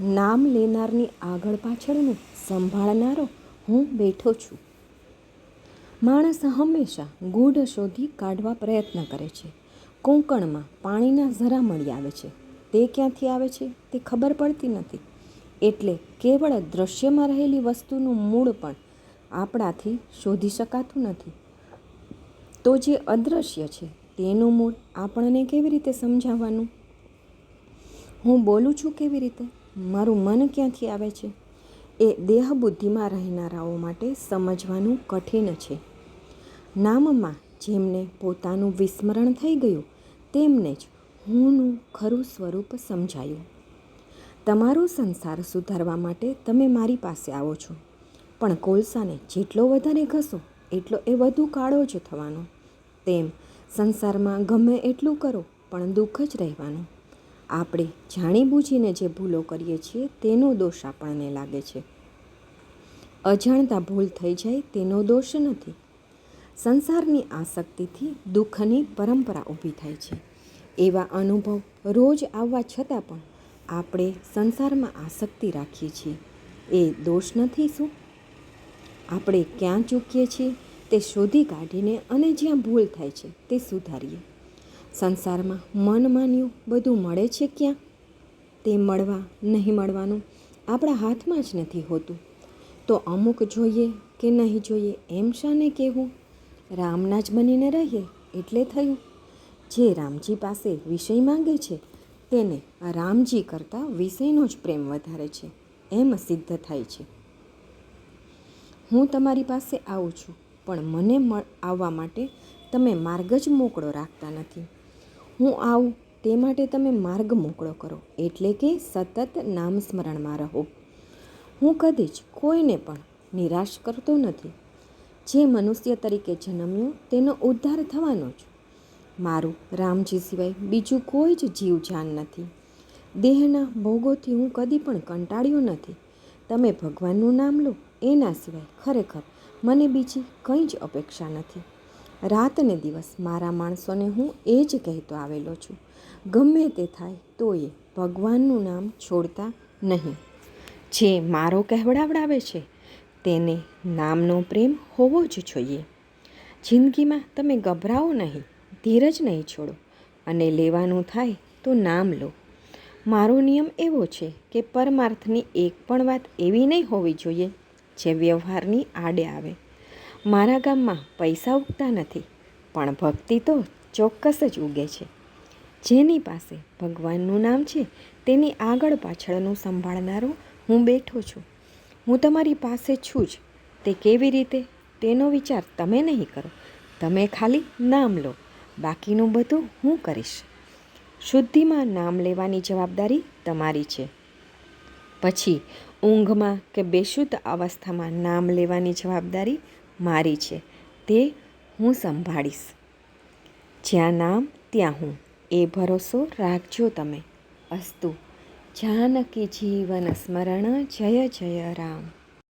નામ લેનારની આગળ પાછળનું સંભાળનારો હું બેઠો છું. માણસ હંમેશા ગૂઢ શોધી કાઢવા પ્રયત્ન કરે છે. કોંકણમાં પાણીના ઝરા મળી આવે છે. તે ક્યાંથી આવે છે તે ખબર પડતી નથી. એટલે કેવળ દ્રશ્યમાં રહેલી વસ્તુનું મૂળ પણ આપણાથી શોધી શકાતું નથી. તો જે અદૃશ્ય છે તેનું મૂળ આપણને કેવી રીતે સમજાવવાનું? હું બોલું છું કેવી રીતે? મારું મન ક્યાંથી આવે છે? એ દેહ બુદ્ધિમાં રહેનારાઓ માટે સમજવાનું કઠિન છે. નામમાં જેમને પોતાનું વિસ્મરણ થઈ ગયું, તેમને જ હુંનું ખરું સ્વરૂપ સમજાયું. તમારો સંસાર સુધારવા માટે તમે મારી પાસે આવો છો. પણ કોલસાને જેટલો વધારે ઘસો, એટલો એ વધુ કાળો જ થવાનો. તેમ સંસારમાં ગમે એટલું કરો, પણ દુઃખ જ રહેવાનું. આપણે જાણીબૂજીને જે ભૂલો કરીએ છીએ તેનો દોષ આપણને લાગે છે. અજાણતા ભૂલ થઈ જાય તેનો દોષ નથી. સંસારની આસક્તિથી દુઃખની પરંપરા ઊભી થાય છે. એવા અનુભવ રોજ આવવા છતાં પણ આપણે સંસારમાં આસક્તિ રાખીએ છીએ. એ દોષ નથી શું? આપણે ક્યાં ચૂકીએ છીએ તે શોધી કાઢીને અને જ્યાં ભૂલ થાય છે તે સુધારીએ. સંસારમાં મન માન્યું, બધું મળે છે ક્યાં? તે મળવા નહીં મળવાનું આપણા હાથમાં જ નથી હોતું. તો અમુક જોઈએ કે નહીં જોઈએ એમ શાને કહેવું? રામના જ બનીને રહીએ, એટલે થયું. જે રામજી પાસે વિષય માંગે છે, તેને રામજી કરતાં વિષયનો જ પ્રેમ વધારે છે, એમ સિદ્ધ થાય છે. હું તમારી પાસે આવું છું, પણ મને આવવા માટે તમે માર્ગ જ મોકળો રાખતા નથી. હું આવું. તે માટે તમે માર્ગ મોકળો કરો. એટલે કે સતત નામ સ્મરણમાં રહો. હું કદી જ કોઈને પણ નિરાશ કરતો નથી. જે મનુષ્ય તરીકે જન્મ્યો, તેનો ઉદ્ધાર થવાનો જ. મારું રામજી સિવાય બીજું કોઈ જ જીવ જાન નથી. દેહના ભોગોથી હું કદી પણ કંટાળ્યો નથી. તમે ભગવાનનું નામ લો. એના સિવાય ખરેખર મને બીજી કંઈ જ અપેક્ષા નથી. રાત ને દિવસ મારા માણસોને હું એ જ કહેતો આવેલો છું. ગમે તે થાય તો એ ભગવાનનું નામ છોડતા નહીં. જે મારો કહેવડાવડાવે છે, તેને નામનો પ્રેમ હોવો જ જોઈએ. જિંદગીમાં તમે ગભરાવો નહીં, ધીરજ નહીં છોડો અને લેવાનું થાય તો નામ લો. મારો નિયમ એવો છે કે પરમાર્થની એક પણ વાત એવી નહીં હોવી જોઈએ, જે વ્યવહારની આડે આવે. મારા ગામમાં પૈસા ઉગતા નથી, પણ ભક્તિ તો ચોક્કસ જ ઉગે છે. જેની પાસે ભગવાનનું નામ છે, તેની આગળ પાછળનું સંભાળનારો હું બેઠો છું. હું તમારી પાસે છું જ. તે કેવી રીતે? તેનો વિચાર તમે નહીં કરો. તમે ખાલી નામ લો. બાકીનું બધું હું કરીશ. શુદ્ધિમાં નામ લેવાની જવાબદારી તમારી છે. પછી ઊંઘમાં કે બેશુદ્ધ અવસ્થામાં નામ લેવાની જવાબદારી મારી છે, તે હું સંભાળીશ. જ્યાં નામ, ત્યાં હું. એ ભરોસો રાખજો તમે. અસ્તુ. જાનકી જીવન સ્મરણ, જય જય રામ.